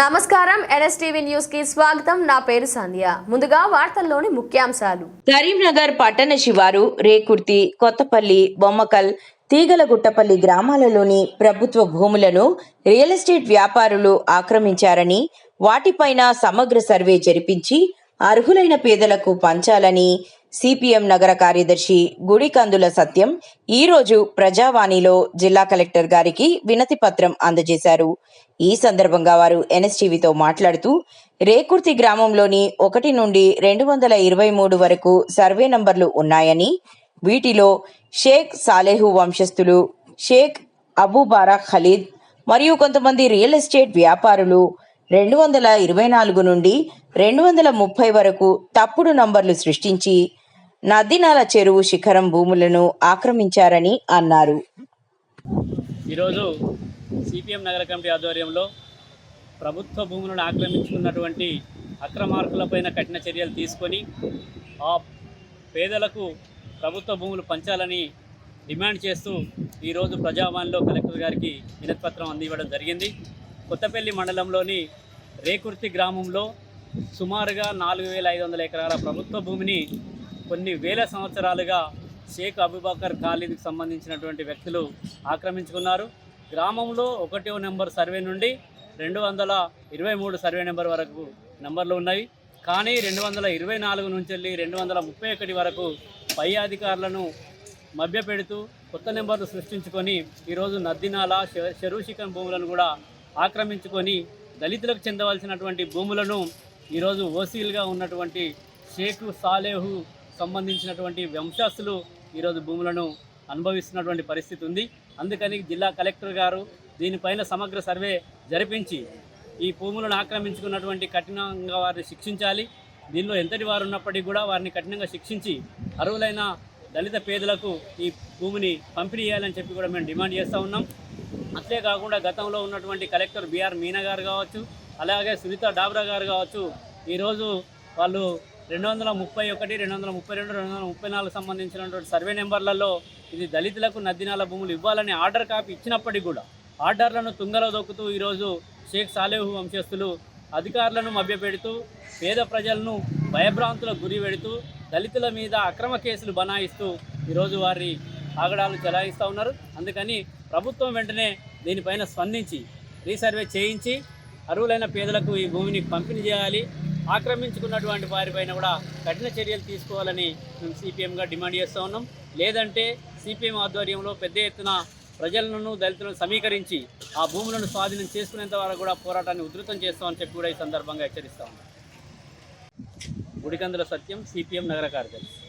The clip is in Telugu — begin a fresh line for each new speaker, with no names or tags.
నమస్కారం ఎన్ఎస్టీవీ న్యూస్కి స్వాగతం. నా పేరు సంధ్య. ముందుగా వార్తల్లోని ముఖ్యాంశాలు.
కరీంనగర్ పట్టణ శివారు రేకుర్తి కొత్తపల్లి బొమ్మకల్ తీగలగుట్టపల్లి గ్రామాలలోని ప్రభుత్వ భూములను రియల్ ఎస్టేట్ వ్యాపారులు ఆక్రమించారని వాటిపైన సమగ్ర సర్వే జరిపించి అర్హులైన పేదలకు పంచాలని సిపిఎం నగర కార్యదర్శి గుడికందుల సత్యం ఈరోజు ప్రజావాణిలో జిల్లా కలెక్టర్ గారికి వినతి పత్రం అందజేశారు. ఈ సందర్భంగా వారు ఎన్ఎస్టీవీతో మాట్లాడుతూ రేకుర్తి గ్రామంలోని ఒకటి నుండి రెండు వందల ఇరవై మూడు వరకు సర్వే నంబర్లు ఉన్నాయని వీటిలో షేక్ సాలేహు వంశస్థులు షేక్ అబూబారా ఖలీద్ మరియు కొంతమంది రియల్ ఎస్టేట్ వ్యాపారులు రెండు వందల ఇరవై నాలుగు నుండి రెండు వందల ముప్పై వరకు తప్పుడు నంబర్లు సృష్టించి నదినాల చెరువు శిఖరం భూములను ఆక్రమించారని అన్నారు.
ఈరోజు సిపిఎం నగర కమిటీ ఆధ్వర్యంలో ప్రభుత్వ భూములను ఆక్రమించుకున్నటువంటి అక్రమార్కులపైన కఠిన చర్యలు తీసుకొని ఆ పేదలకు ప్రభుత్వ భూములు పంచాలని డిమాండ్ చేస్తూ ఈరోజు ప్రజావాణిలో కలెక్టర్ గారికి వినతిపత్రం అందివ్వడం జరిగింది. కొత్తపల్లి మండలంలోని రేకుర్తి గ్రామంలో సుమారుగా నాలుగు వేల ఐదు వందల ఎకరాల ప్రభుత్వ భూమిని కొన్ని వేల సంవత్సరాలుగా షేక్ అబుబాకర్ ఖాళీకి సంబంధించినటువంటి వ్యక్తులు ఆక్రమించుకున్నారు. గ్రామంలో ఒకటో నెంబర్ సర్వే నుండి రెండు వందల ఇరవై మూడు సర్వే నెంబర్ వరకు నెంబర్లు ఉన్నాయి. కానీ రెండు వందల ఇరవై నాలుగు నుంచి వెళ్ళి రెండు వందల ముప్పై ఒకటి వరకు పై అధికారులను మభ్యపెడుతూ కొత్త నెంబర్లు సృష్టించుకొని ఈరోజు నద్దినాల చె- భూములను కూడా ఆక్రమించుకొని దళితులకు చెందవలసినటువంటి భూములను ఈరోజు ఓసీలుగా ఉన్నటువంటి షేక్ సాలేహు సంబంధించినటువంటి వంశస్థులు ఈరోజు భూములను అనుభవిస్తున్నటువంటి పరిస్థితి ఉంది. అందుకని జిల్లా కలెక్టర్ గారు దీనిపైన సమగ్ర సర్వే జరిపించి ఈ భూములను ఆక్రమించుకున్నటువంటి కఠినంగా వారిని శిక్షించాలి. దీనిలో ఎంతటి వారు ఉన్నప్పటికీ కూడా వారిని కఠినంగా శిక్షించి అర్హులైన దళిత పేదలకు ఈ భూమిని పంపిణీ చేయాలని చెప్పి కూడా మేము డిమాండ్ చేస్తూ ఉన్నాం. అంతేకాకుండా గతంలో ఉన్నటువంటి కలెక్టర్ బిఆర్ మీనా గారు కావచ్చు అలాగే సునీత డాబ్రా గారు కావచ్చు ఈరోజు వాళ్ళు రెండు వందల ముప్పై ఒకటి రెండు వందల ముప్పై రెండు రెండు వందల ముప్పై నాలుగు సంబంధించినటువంటి సర్వే నెంబర్లలో ఇది దళితులకు నద్దినాల భూములు ఇవ్వాలని ఆర్డర్ కాపీ ఇచ్చినప్పటికీ కూడా ఆర్డర్లను తుంగలో దొక్కుతూ ఈరోజు షేక్ సాలేహు వంశస్థులు అధికారులను మభ్యపెడుతూ పేద ప్రజలను భయభ్రాంతులకు గురి పెడుతూ దళితుల మీద అక్రమ కేసులు బనాయిస్తూ ఈరోజు వారి ఆగడాలు చెలాయిస్తూ ఉన్నారు. అందుకని ప్రభుత్వం వెంటనే దీనిపైన స్పందించి రీసర్వే చేయించి అర్హులైన పేదలకు ఈ భూమిని పంపిణీ చేయాలి. ఆక్రమించుకున్నటువంటి వారిపైన కూడా కఠిన చర్యలు తీసుకోవాలని మేము సిపిఎంగా డిమాండ్ చేస్తూ ఉన్నాం. లేదంటే సిపిఎం ఆధ్వర్యంలో పెద్ద ఎత్తున ప్రజలను దళితులను సమీకరించి ఆ భూములను స్వాధీనం చేసుకునేంత వరకు కూడా పోరాటాన్ని ఉధృతం చేస్తామని చెప్పి కూడా ఈ సందర్భంగా హెచ్చరిస్తా ఉన్నాం. గుడికందుల సత్యం సిపిఎం నగర కార్యదర్శి.